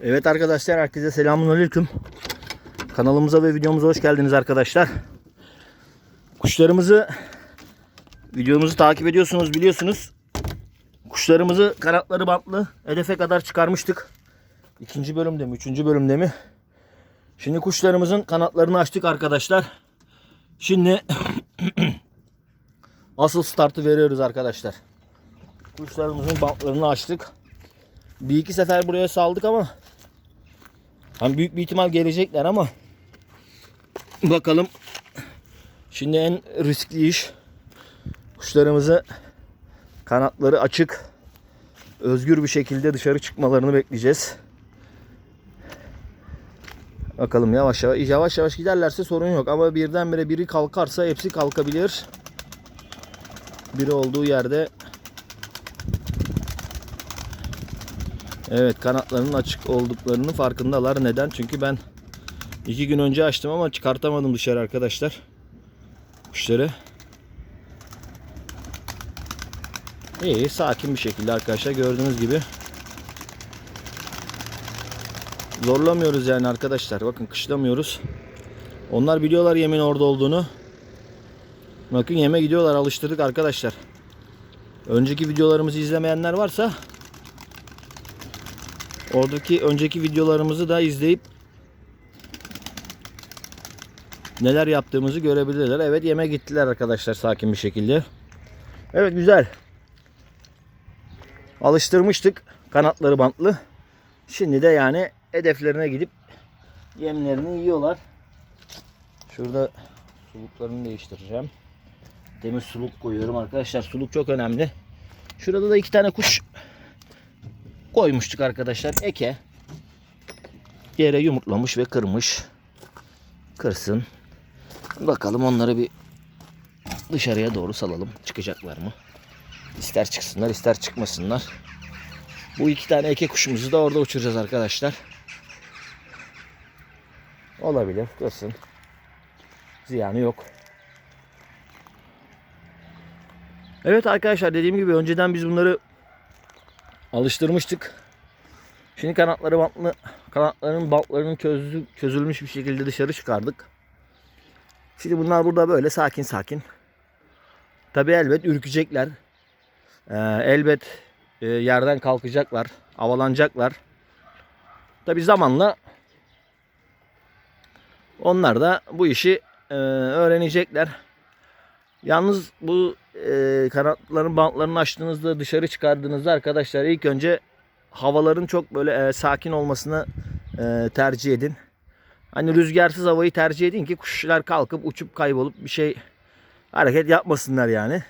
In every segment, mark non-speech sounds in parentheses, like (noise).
Evet arkadaşlar herkese selamünaleyküm. Kanalımıza ve videomuza hoş geldiniz arkadaşlar. Kuşlarımızı videomuzu takip ediyorsunuz biliyorsunuz. Kuşlarımızı kanatları bantlı hedefe kadar çıkarmıştık. İkinci bölümde mi, üçüncü bölümde mi? Şimdi kuşlarımızın kanatlarını açtık arkadaşlar. Şimdi (clears throat) asıl startı veriyoruz arkadaşlar. Kuşlarımızın bantlarını açtık. Bir iki sefer buraya saldık ama hani büyük bir ihtimal gelecekler ama bakalım şimdi en riskli iş kuşlarımızı kanatları açık özgür bir şekilde dışarı çıkmalarını bekleyeceğiz. Bakalım yavaş yavaş yavaş yavaş giderlerse sorun yok ama birdenbire biri kalkarsa hepsi kalkabilir. Biri olduğu yerde Evet kanatlarının açık olduklarının farkındalar. Neden? Çünkü ben iki gün önce açtım ama çıkartamadım dışarı arkadaşlar. Kuşları. İyi sakin bir şekilde arkadaşlar gördüğünüz gibi. Zorlamıyoruz yani arkadaşlar. Bakın kışlamıyoruz. Onlar biliyorlar yemin orada olduğunu. Bakın yeme gidiyorlar alıştırdık arkadaşlar. Önceki videolarımızı izlemeyenler varsa Oradaki önceki videolarımızı da izleyip neler yaptığımızı görebilirler. Evet yeme gittiler arkadaşlar sakin bir şekilde. Evet güzel. Alıştırmıştık kanatları bantlı. Şimdi de yani hedeflerine gidip yemlerini yiyorlar. Şurada suluklarını değiştireceğim. Demir suluk koyuyorum arkadaşlar. Suluk çok önemli. Şurada da iki tane kuş koymuştuk arkadaşlar. Eke yere yumurtlamış ve kırmış. Kırsın. Bakalım onları bir dışarıya doğru salalım. Çıkacaklar mı? İster çıksınlar ister çıkmasınlar. Bu iki tane eke kuşumuzu da orada uçuracağız arkadaşlar. Olabilir. Kırsın. Ziyanı yok. Evet arkadaşlar dediğim gibi önceden biz bunları alıştırmıştık. Şimdi kanatları bantlı, kanatlarının bantlarının çözü, çözülmüş bir şekilde dışarı çıkardık. Şimdi bunlar burada böyle sakin sakin. Tabi elbet ürkecekler. Ee, elbet e, yerden kalkacaklar, havalanacaklar. Tabi zamanla onlar da bu işi e, öğrenecekler. Yalnız bu e, kanatların bantlarını açtığınızda dışarı çıkardığınızda arkadaşlar ilk önce havaların çok böyle e, sakin olmasını e, tercih edin. Hani rüzgarsız havayı tercih edin ki kuşlar kalkıp uçup kaybolup bir şey hareket yapmasınlar yani.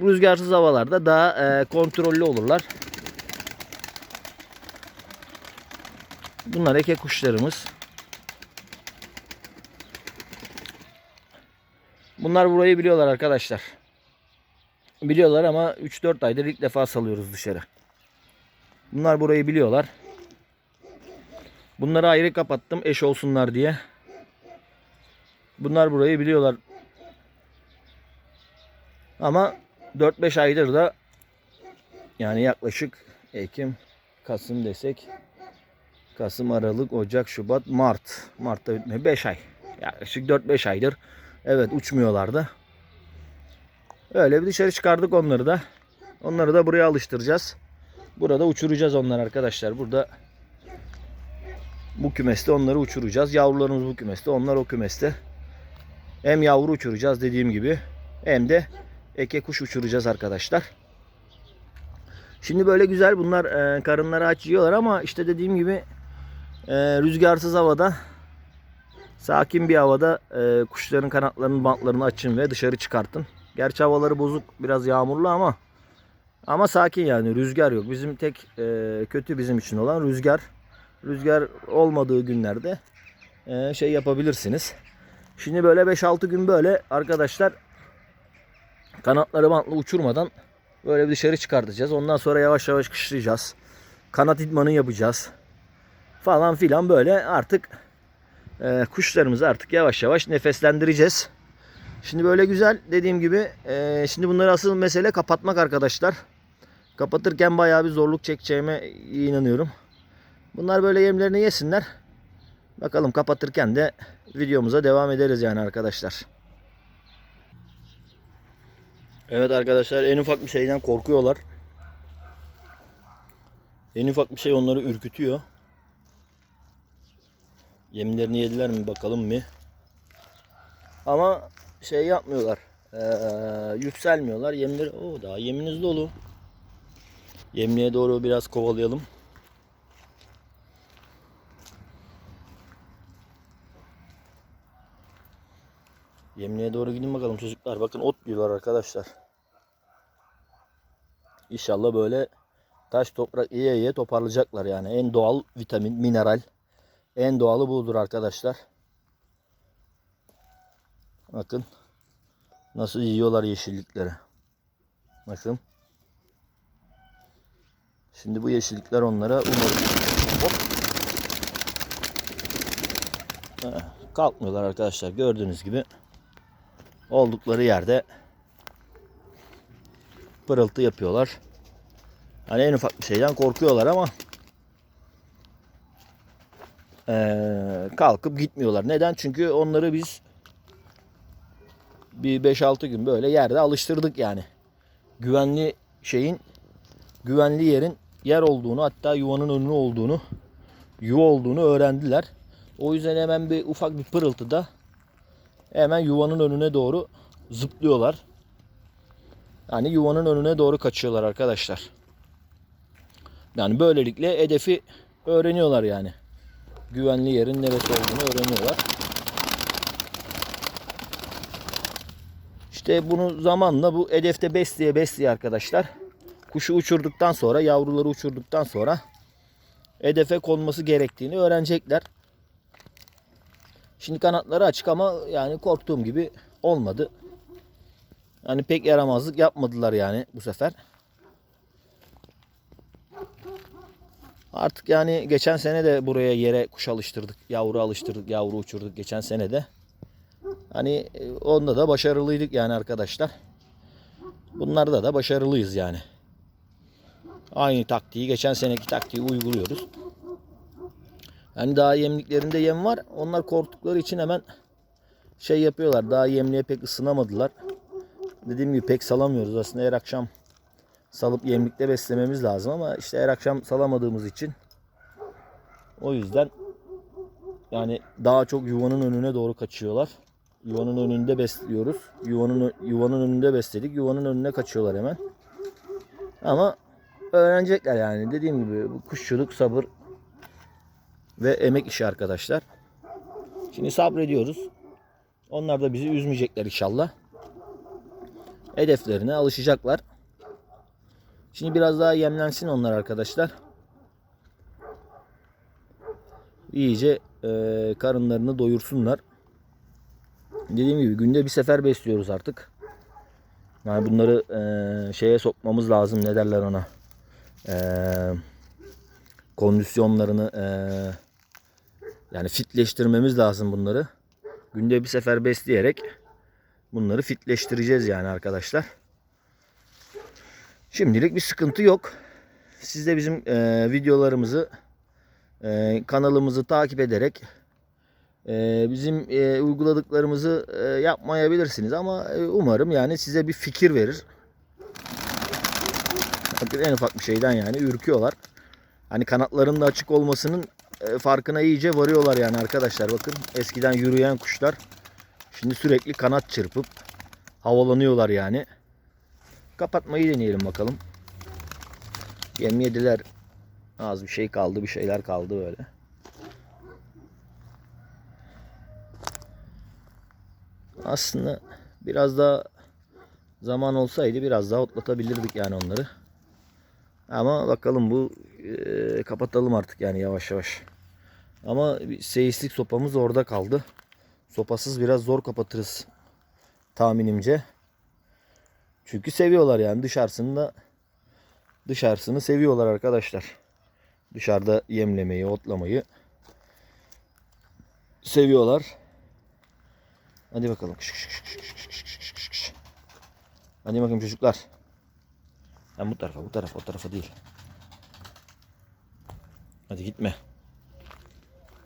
Rüzgarsız havalarda daha e, kontrollü olurlar. Bunlar eke kuşlarımız. Bunlar burayı biliyorlar arkadaşlar. Biliyorlar ama 3-4 aydır ilk defa salıyoruz dışarı. Bunlar burayı biliyorlar. Bunları ayrı kapattım eş olsunlar diye. Bunlar burayı biliyorlar. Ama 4-5 aydır da yani yaklaşık Ekim, Kasım desek Kasım, Aralık, Ocak, Şubat, Mart. Mart'ta bitme 5 ay. Yaklaşık 4-5 aydır Evet uçmuyorlardı. Öyle bir dışarı çıkardık onları da. Onları da buraya alıştıracağız. Burada uçuracağız onları arkadaşlar. Burada bu kümeste onları uçuracağız. Yavrularımız bu kümeste. Onlar o kümeste. Hem yavru uçuracağız dediğim gibi. Hem de eke kuş uçuracağız arkadaşlar. Şimdi böyle güzel bunlar e, karınları aç yiyorlar ama işte dediğim gibi e, rüzgarsız havada Sakin bir havada e, kuşların kanatlarının bantlarını açın ve dışarı çıkartın. Gerçi havaları bozuk biraz yağmurlu ama ama sakin yani rüzgar yok. Bizim tek e, kötü bizim için olan rüzgar. Rüzgar olmadığı günlerde e, şey yapabilirsiniz. Şimdi böyle 5-6 gün böyle arkadaşlar kanatları bantlı uçurmadan böyle bir dışarı çıkartacağız. Ondan sonra yavaş yavaş kışlayacağız. Kanat idmanı yapacağız. Falan filan böyle artık e, kuşlarımızı artık yavaş yavaş nefeslendireceğiz. Şimdi böyle güzel dediğim gibi e, şimdi bunları asıl mesele kapatmak arkadaşlar. Kapatırken bayağı bir zorluk çekeceğime inanıyorum. Bunlar böyle yemlerini yesinler. Bakalım kapatırken de videomuza devam ederiz yani arkadaşlar. Evet arkadaşlar en ufak bir şeyden korkuyorlar. En ufak bir şey onları ürkütüyor. Yemlerini yediler mi bakalım bir. Ama şey yapmıyorlar. Ee, yükselmiyorlar. Yemleri o daha yeminiz dolu. Yemliğe doğru biraz kovalayalım. Yemliğe doğru gidin bakalım çocuklar. Bakın ot yiyorlar arkadaşlar. İnşallah böyle taş toprak yiye yiye toparlayacaklar yani. En doğal vitamin, mineral. En doğalı budur arkadaşlar. Bakın. Nasıl yiyorlar yeşillikleri. Bakın. Şimdi bu yeşillikler onlara umarım Hop. Heh, kalkmıyorlar arkadaşlar. Gördüğünüz gibi oldukları yerde pırıltı yapıyorlar. Hani en ufak bir şeyden korkuyorlar ama kalkıp gitmiyorlar. Neden? Çünkü onları biz bir 5-6 gün böyle yerde alıştırdık yani. Güvenli şeyin güvenli yerin yer olduğunu hatta yuvanın önü olduğunu yuva olduğunu öğrendiler. O yüzden hemen bir ufak bir pırıltıda hemen yuvanın önüne doğru zıplıyorlar. Yani yuvanın önüne doğru kaçıyorlar arkadaşlar. Yani böylelikle hedefi öğreniyorlar yani. Güvenli yerin neresi olduğunu öğreniyorlar. İşte bunu zamanla bu hedefte besleye besleye arkadaşlar. Kuşu uçurduktan sonra, yavruları uçurduktan sonra hedefe konması gerektiğini öğrenecekler. Şimdi kanatları açık ama yani korktuğum gibi olmadı. Yani pek yaramazlık yapmadılar yani bu sefer. Artık yani geçen sene de buraya yere kuş alıştırdık, yavru alıştırdık, yavru uçurduk geçen sene de. Hani e, onda da başarılıydık yani arkadaşlar. Bunlarda da başarılıyız yani. Aynı taktiği, geçen seneki taktiği uyguluyoruz. Yani daha yemliklerinde yem var. Onlar korktukları için hemen şey yapıyorlar. Daha yemliğe pek ısınamadılar. Dediğim gibi pek salamıyoruz. Aslında her akşam salıp yemlikte beslememiz lazım ama işte her akşam salamadığımız için o yüzden yani daha çok yuvanın önüne doğru kaçıyorlar. Yuvanın önünde besliyoruz. Yuvanın yuvanın önünde besledik. Yuvanın önüne kaçıyorlar hemen. Ama öğrenecekler yani. Dediğim gibi bu kuşçuluk sabır ve emek işi arkadaşlar. Şimdi sabrediyoruz. Onlar da bizi üzmeyecekler inşallah. Hedeflerine alışacaklar. Şimdi biraz daha yemlensin onlar arkadaşlar. İyice e, karınlarını doyursunlar. Dediğim gibi günde bir sefer besliyoruz artık. Yani bunları e, şeye sokmamız lazım. Ne derler ona? E, kondisyonlarını e, yani fitleştirmemiz lazım bunları. Günde bir sefer besleyerek bunları fitleştireceğiz yani arkadaşlar. Şimdilik bir sıkıntı yok. Siz de bizim e, videolarımızı e, kanalımızı takip ederek e, bizim e, uyguladıklarımızı e, yapmayabilirsiniz ama e, umarım yani size bir fikir verir. Bakın en ufak bir şeyden yani ürküyorlar. Hani kanatlarının da açık olmasının e, farkına iyice varıyorlar yani arkadaşlar. Bakın eskiden yürüyen kuşlar şimdi sürekli kanat çırpıp havalanıyorlar yani. Kapatmayı deneyelim bakalım. Yem yediler. Az bir şey kaldı, bir şeyler kaldı böyle. Aslında biraz daha zaman olsaydı biraz daha otlatabilirdik yani onları. Ama bakalım bu e, kapatalım artık yani yavaş yavaş. Ama seyislik sopamız orada kaldı. Sopasız biraz zor kapatırız tahminimce. Çünkü seviyorlar yani dışarısını da dışarısını seviyorlar arkadaşlar. Dışarıda yemlemeyi, otlamayı seviyorlar. Hadi bakalım. Hadi bakayım çocuklar. Hem bu tarafa bu tarafa o tarafa değil. Hadi gitme.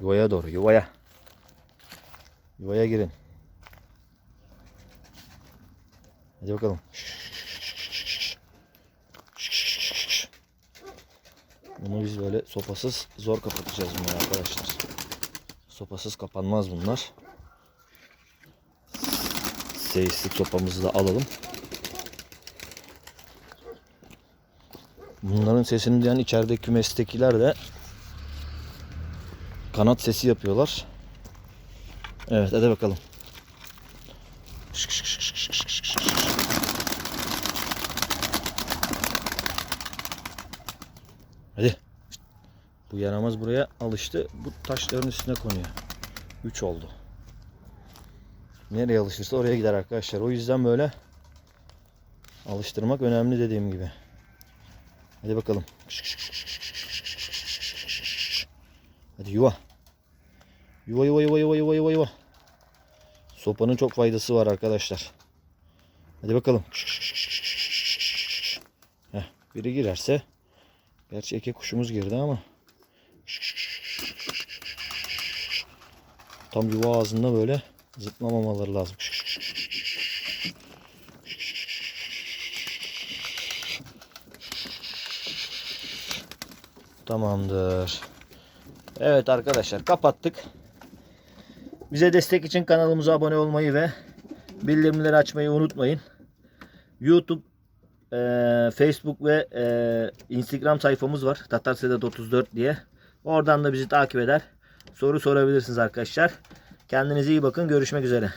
Yuvaya doğru yuvaya. Yuvaya girin. Hadi bakalım. Bunu biz böyle sopasız zor kapatacağız bunu arkadaşlar. Sopasız kapanmaz bunlar. Seyislik sopamızı da alalım. Bunların sesini duyan içerideki kümestekiler de kanat sesi yapıyorlar. Evet hadi bakalım. Hadi. Bu yaramaz buraya alıştı. Bu taşların üstüne konuyor. 3 oldu. Nereye alışırsa oraya gider arkadaşlar. O yüzden böyle alıştırmak önemli dediğim gibi. Hadi bakalım. Hadi yuva. Yuva yuva yuva yuva yuva yuva yuva. Sopanın çok faydası var arkadaşlar. Hadi bakalım. Heh, biri girerse. Gerçi eke kuşumuz girdi ama. Tam yuva ağzında böyle zıplamamaları lazım. Tamamdır. Evet arkadaşlar kapattık. Bize destek için kanalımıza abone olmayı ve bildirimleri açmayı unutmayın. YouTube, e, Facebook ve e, Instagram sayfamız var. Tatar Sedat 34 diye. Oradan da bizi takip eder. Soru sorabilirsiniz arkadaşlar. Kendinize iyi bakın. Görüşmek üzere.